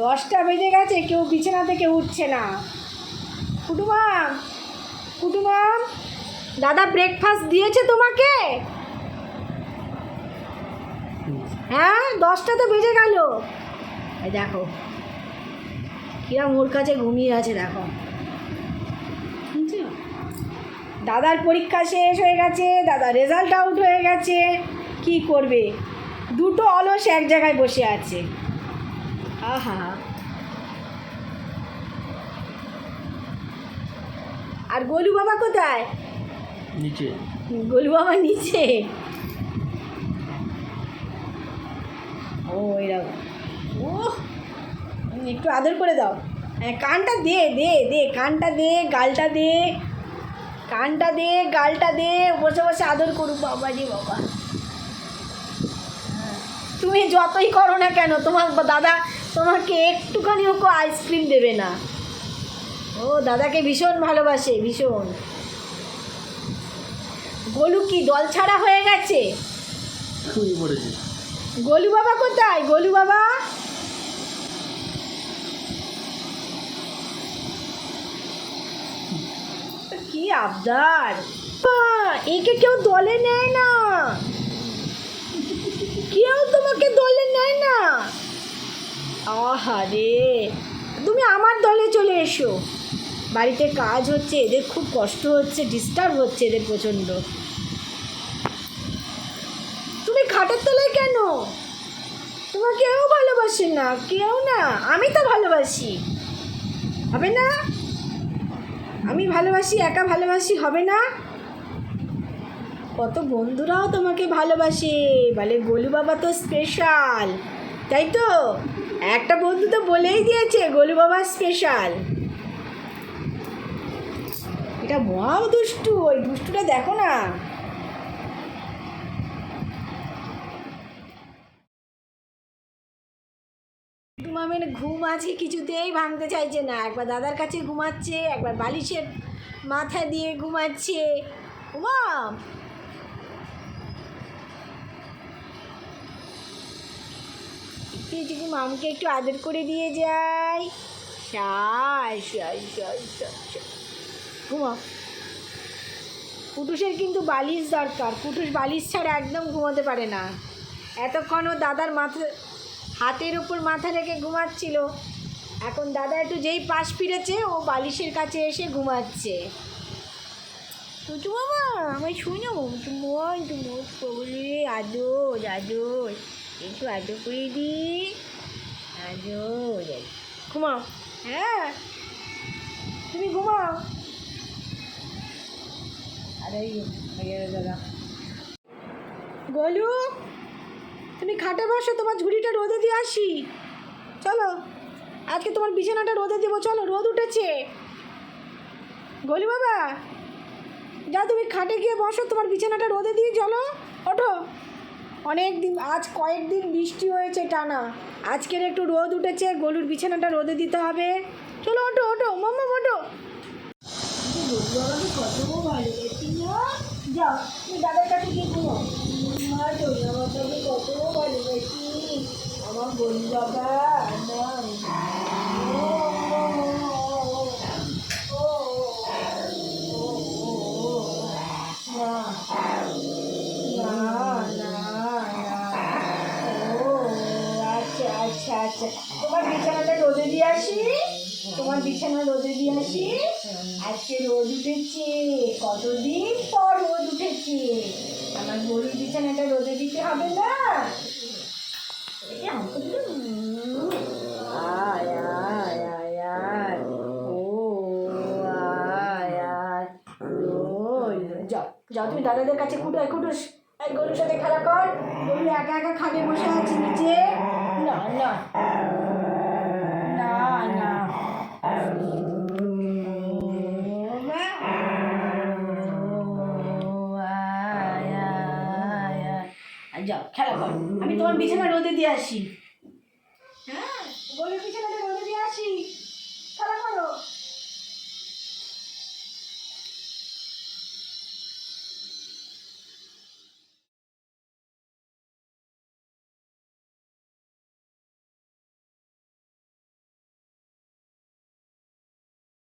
দশটা বেজে গেছে, কেউ বিছানা থেকে উঠছে না। কুটুমাম কুটুমাম দাদা ব্রেকফাস্ট দিয়েছে তোমাকে? হ্যাঁ দশটা তো বেজে গেল। দেখো, কিরম ওর কাছে ঘুমিয়ে আছে, দেখো। দাদার পরীক্ষা শেষ হয়ে গেছে দাদা রেজাল্ট আউট হয়ে গেছে। কি করবে? দুটো অলস এক জায়গায় বসে আছে। আহা। আর গোলু বাবা কোথায়? নিচে। গোলু বাবা নিচে? ও এরকম ও একটু আদর করে দাও। হ্যাঁ কানটা দে দে দে কানটা দে গালটা দে। কানটা দে গালটা দে বসে বসে আদর করুক বাবা রে বাবা। তুমি যতই করো না কেন তোমার দাদা তোমাকে একটুখানি ওকে আইসক্রিম দেবে না। ও দাদাকে ভীষণ ভালোবাসে ভীষণ। গোলু কি দল ছাড়া হয়ে গেছে? গোলু বাবা কোথায়? গোলু বাবা? কি আবদার। একে কেউ দলে নেয় না। কেউ তোমাকে দলে নেয় না। আহারে, তুমি আমার দলে চলে এসো। বাড়িতে কাজ হচ্ছে, এদের খুব কষ্ট হচ্ছে ডিস্টার্ব হচ্ছে এদের প্রচণ্ড। তুমি খাটের তলায় কেন? তোমার কেউ ভালোবাসে না, কেউ না, আমি তো ভালোবাসি। হবে না? আমি ভালোবাসি, একা ভালোবাসি, হবে না? কত বন্ধুরাও তোমাকে ভালোবাসে। বলে, গোলু বাবা তো স্পেশাল তাই তো? একটা বন্ধু তো বলেই দিয়েছে, গোলু বাবা স্পেশাল এটা মহাও দুষ্টু, ওই দুষ্টুটা দেখো না। ঘুমাবেন, ঘুম আছে, কিছুতেই ভাঙতে চাইছে না। একবার দাদার কাছে ঘুমাচ্ছে, একবার বালিশের মাথা দিয়ে ঘুমাচ্ছে। ঘুমাম একটু যদি মামকে একটু আদর করে দিয়ে যাই। ঘুমাও কুটুসের কিন্তু বালিশ দরকার। কুটুস বালিশ ছাড়া একদম ঘুমাতে পারে না। এতক্ষণ ও দাদার মাথা, হাতের উপর মাথা রেখে ঘুমাচ্ছিল। এখন দাদা একটু যেই পাশ ফিরেছে, ও বালিশের কাছে এসে ঘুমাচ্ছে। টুটু মামা আমায় শুনো তোমার বলে আদর আদর। একটু আদর করে দি। আদর ঘুমাও। হ্যাঁ। তুমি ঘুমাও। আরে দাদা। গোলু তুমি খাটে বসো তোমার ঝুড়িটা রোদে দিয়ে আসি। চলো আজকে তোমার বিছানাটা রোদে দেবো চলো রোদ উঠেছে। গলি বাবা যা তুমি খাটে গিয়ে বসো তোমার বিছানাটা রোদে দিয়ে চলো ওঠো। অনেক দিন আজ কয়েকদিন বৃষ্টি হয়েছে টানা। আজকের একটু রোদ উঠেছে, গলুর বিছানাটা রোদে দিতে হবে। চলো, ওঠো ওঠো, মাম্মা ঘুমো আমার বন্ধু বাবা আচ্ছা আচ্ছা। তোমার বিছানাটা রোদে দিয়ে আসি? তোমার বিছানা রোদে দিয়ে আসি? আজকে রোদ উঠেছে। কতদিন পর রোদ উঠেছে? আমার গরুর বিছানাটা রোদে দিতে হবে না? যাও তুমি দাদাদের কাছে কুটুস কুটুস। এই গরুর সাথে খেলা কর। গরু একা একা খাবে বসে আছে নিচে। না না না যাও খেলা করো। আমি তোমার বিছানা রোদে দিয়ে আসি। হ্যাঁ বলে বিছানাটা রোদে দিয়ে আসি। খেলা করো।